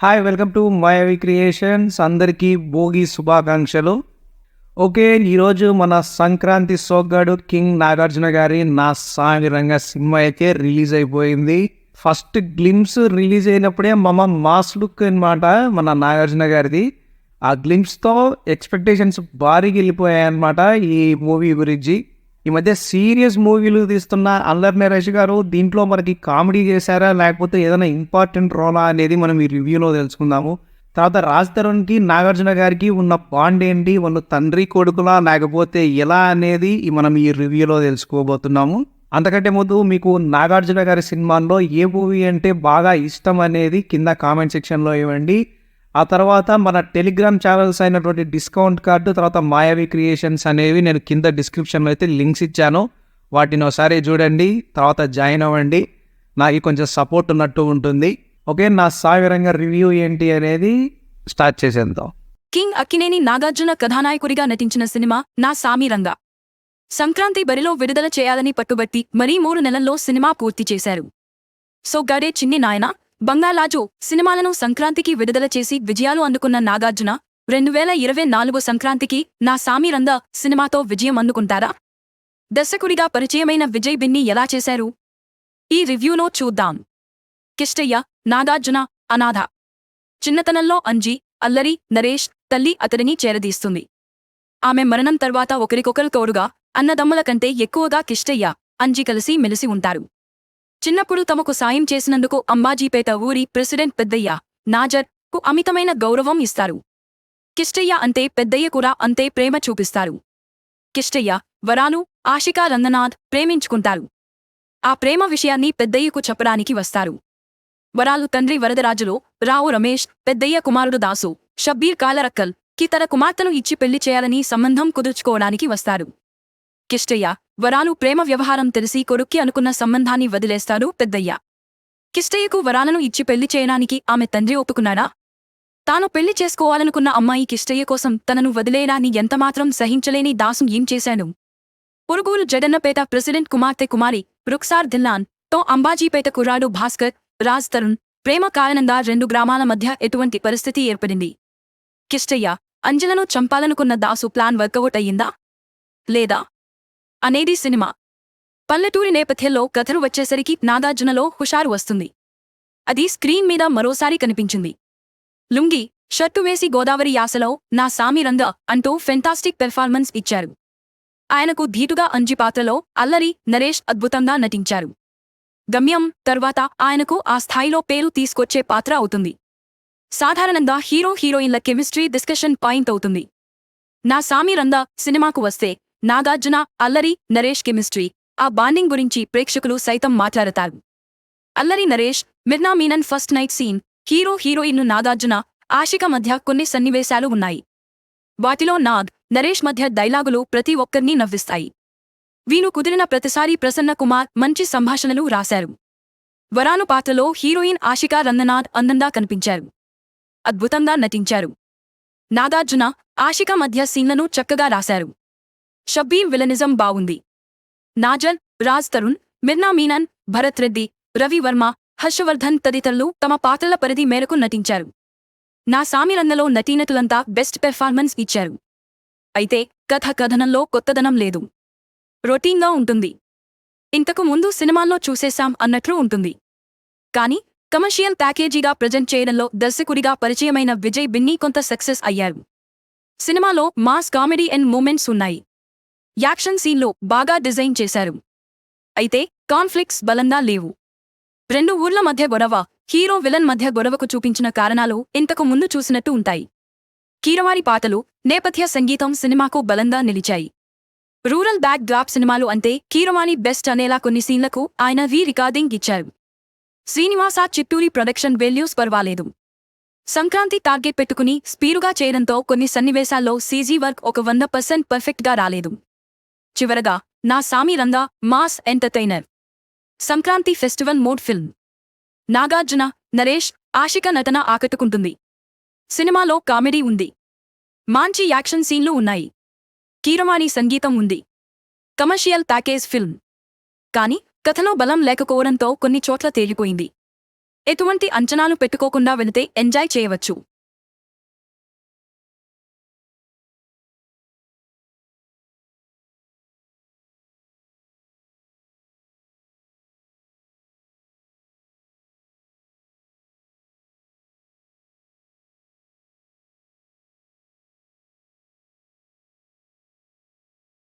Hi welcome to my creations అందరికీ భోగి శుభాకాంక్షలు. Okay ఈరోజు మన సంక్రాంతి సోగ్గాడు కింగ్ నాగార్జున గారి నా సామిరంగా సినిమా అయితే రిలీజ్ అయిపోయింది. ఫస్ట్ గ్లిమ్స్ రిలీజ్ అయినప్పుడే మమ మాస్ లుక్ అనమాట మన నాగార్జున గారిది. ఆ గ్లిమ్స్తో ఎక్స్పెక్టేషన్స్ భారీగా వెళ్ళిపోయాయి అనమాట ఈ మూవీ గురించి. ఈ మధ్య సీరియస్ మూవీలు తీస్తున్న అల్లర్ నరేష్ గారు దీంట్లో మనకి కామెడీ చేశారా? లేకపోతే ఏదైనా ఇంపార్టెంట్ రోలా అనేది మనం ఈ రివ్యూలో తెలుసుకుందాము. తర్వాత రాజ్ తరుణ్కి నాగార్జున గారికి ఉన్న బాండ్ ఏంటి? వాళ్ళు తండ్రి కొడుకులా? లేకపోతే ఎలా అనేది మనం ఈ రివ్యూలో తెలుసుకోబోతున్నాము. అంతకంటే ముందు మీకు నాగార్జున గారి సినిమాల్లో ఏ మూవీ అంటే బాగా ఇష్టం అనేది కింద కామెంట్ సెక్షన్లో ఇవ్వండి. ఆ తర్వాత మన టెలిగ్రామ్ ఛానల్స్ అయినటువంటి డిస్కౌంట్ కార్డు తర్వాత మాయావి క్రియేషన్స్ అనేవి నేను కింద డిస్క్రిప్షన్లో అయితే లింక్స్ ఇచ్చాను. వాటిని ఒకసారి చూడండి తర్వాత జాయిన్ అవ్వండి. నాకు కొంచెం సపోర్ట్ ఉన్నట్టు ఉంటుంది. ఓకే నా సాగరంగా రివ్యూ ఏంటి అనేది స్టార్ట్ చేసేద్దాం. కింగ్ అక్కినేని నాగార్జున కథానాయకుడిగా నటించిన సినిమా నా సామిరంగా. సంక్రాంతి బరిలో విడుదల చేయాలని పట్టుబట్టి మరీ మూడు నెలల్లో సినిమా పూర్తి చేశారు. సో గడే చిన్ని నాయన బంగాళాజు సినిమాలను సంక్రాంతికి విడుదల చేసి విజయాలు అందుకున్న నాగార్జున రెండు వేల ఇరవై నాలుగు సంక్రాంతికి నా సామిరంద సినిమాతో విజయం అందుకుంటారా? దర్శకుడిగా పరిచయమైన విజయ్ బిన్ని ఎలా చేశారు? ఈ రివ్యూలో చూద్దాం. కిష్టయ్య నాగార్జున అనాథ. చిన్నతనంలో అంజి అల్లరి నరేష్ తల్లి అతడిని చేరదీస్తుంది. ఆమె మరణం తర్వాత ఒకరికొకరు తోడుగా అన్నదమ్ముల కంటే ఎక్కువగా కిష్టయ్య అంజి కలిసి మెలిసి ఉంటారు. చిన్నప్పుడు తమకు సాయం చేసినందుకు అంబాజీపేట ఊరి ప్రెసిడెంట్ పెద్దయ్య నాజర్కు అమితమైన గౌరవం ఇస్తారు. కిష్టయ్య అంతే పెద్దయ్య కూడా అంతే ప్రేమ చూపిస్తారు. కిష్టయ్య వరాలు ఆశికా రంగనాథ్ ప్రేమించుకుంటారు. ఆ ప్రేమ విషయాన్ని పెద్దయ్యకు చెప్పడానికి వస్తారు. వరాలు తండ్రి వరదరాజులో రావు రమేష్ పెద్దయ్య కుమారుడు దాసు షబ్బీర్ కాలరక్కల్కి తన కుమార్తెను ఇచ్చి పెళ్ళి చేయాలని సంబంధం కుదుర్చుకోవడానికి వస్తారు. కిష్టయ్య వరాలు ప్రేమ వ్యవహారం తెలిసి కొడుక్కి అనుకున్న సంబంధాన్ని వదిలేస్తారు పెద్దయ్య. కిష్టయ్యకు వరాలను ఇచ్చి పెళ్ళి చేయడానికి ఆమె తండ్రి ఒప్పుకున్నాడా? తాను పెళ్ళి చేసుకోవాలనుకున్న అమ్మాయి కిష్టయ్య కోసం తనను వదిలేయడాన్ని ఎంతమాత్రం సహించలేని దాసు ఏం చేశాను పొరుగురు జగన్నపేట ప్రెసిడెంట్ కుమార్తె కుమారి రుక్సార్ దిల్లాన్తో అంబాజీపేట కుర్రాడు భాస్కర్ రాజ్ తరుణ్ ప్రేమ కారణంగా రెండు గ్రామాల మధ్య ఎటువంటి పరిస్థితి ఏర్పడింది? కిష్టయ్య అంజలను చంపాలనుకున్న దాసు ప్లాన్ వర్కౌట్ అయ్యిందా? లేదా? అనేది సినిమా. పల్లెటూరి నేపథ్యంలో కథను వచ్చేసరికి నాగార్జునలో హుషారు వస్తుంది. అది స్క్రీన్ మీద మరోసారి కనిపించింది. లుంగి షర్టు వేసి గోదావరి యాసలో నా సామిరంగ అంటూ ఫెంటాస్టిక్ పెర్ఫార్మెన్స్ ఇచ్చారు. ఆయనకు ధీటుగా అంజి పాత్రలో అల్లరి నరేష్ అద్భుతంగా నటించారు. గమ్యం తర్వాత ఆయనకు ఆ స్థాయిలో పేరు తీసుకొచ్చే పాత్ర అవుతుంది. సాధారణంగా హీరో హీరోయిన్ల కెమిస్ట్రీ డిస్కషన్ పాయింట్ అవుతుంది. నా సామిరంద సినిమాకు వస్తే నాగార్జున అల్లరి నరేష్ కెమిస్ట్రీ. ఆ బాండింగ్ గురించి ప్రేక్షకులు సైతం మాట్లాడతారు. Allari Naresh Mirna Menon first night scene. Hero హీరోయిన్ను Nagarjuna Ashika మధ్య కొన్ని సన్నివేశాలు ఉన్నాయి. వాటిలో నాగ్ నరేష్ మధ్య డైలాగులు ప్రతి ఒక్కరినీ నవ్విస్తాయి. వీను కుదిరిన ప్రతిసారి ప్రసన్న కుమార్ మంచి సంభాషణలు రాశారు. వరాను పాత్రలో హీరోయిన్ ఆశికా రంగనాథ్ అందంగా కనిపించారు. అద్భుతంగా నటించారు. నాగార్జున ఆశిక మధ్య సీన్లను చక్కగా రాశారు. షబ్బీర్ విలనిజం బావుంది. నాజర్ రాజ్ తరుణ్ మిర్నా మీనన్ భరత్ రెడ్డి రవి వర్మ హర్షవర్ధన్ తదితరులు తమ పాత్రల పరిధి మేరకు నటించారు. నా సామిరంగలో నటీనటులంతా బెస్ట్ పెర్ఫార్మెన్స్ ఇచ్చారు. అయితే కథ కథనంలో కొత్తదనం లేదు. రొటీన్గా ఉంటుంది. ఇంతకు ముందు సినిమాల్లో చూసేశాం అన్నట్లు ఉంటుంది. కాని కమర్షియల్ ప్యాకేజీగా ప్రజెంట్ చేయడంలో దర్శకుడిగా పరిచయమైన విజయ్ బిన్నీ కొంత సక్సెస్ అయ్యారు. సినిమాలో మాస్ కామెడీ అండ్ మూమెంట్స్ ఉన్నాయి. యాక్షన్ సీన్లో బాగా డిజైన్ చేశారు. అయితే కాన్ఫ్లిక్ట్స్ బలంగా లేవు. రెండు ఊర్ల మధ్య గొడవ హీరో విలన్ మధ్య గొడవకు చూపించిన కారణాలు ఇంతకు ముందు చూసినట్టు ఉంటాయి. కీరవారి పాటలు నేపథ్య సంగీతం సినిమాకు బలంగా నిలిచాయి. రూరల్ బ్యాక్ డ్రాప్ సినిమాలు అంటే కీరవాణి బెస్ట్ అనేలా కొన్ని సీన్లకు ఆయన రీ రికార్డింగ్ ఇచ్చారు. శ్రీనివాస చిత్తూరి ప్రొడక్షన్ వెల్యూస్ పర్వాలేదు. సంక్రాంతి టార్గెట్ పెట్టుకుని స్పీరుగా చేయడంతో కొన్ని సన్నివేశాల్లో సీజీ వర్క్ ఒక వంద పర్సెంట్ పర్ఫెక్ట్గా రాలేదు. చివరగా Naa Saami Saamiranga mass entertainer. Sankranti festival mode film. Nagarjuna Naresh Ashika నటన ఆకట్టుకుంటుంది. సినిమాలో కామెడీ ఉంది. మాంచి యాక్షన్ సీన్లు ఉన్నాయి. కీరవాణి సంగీతం ఉంది. Commercial package film. కాని కథలో బలం లేకపోవడంతో కొన్ని చోట్ల తేలిపోయింది. ఎటువంటి అంచనాలు పెట్టుకోకుండా వెళితే ఎంజాయ్ చేయవచ్చు.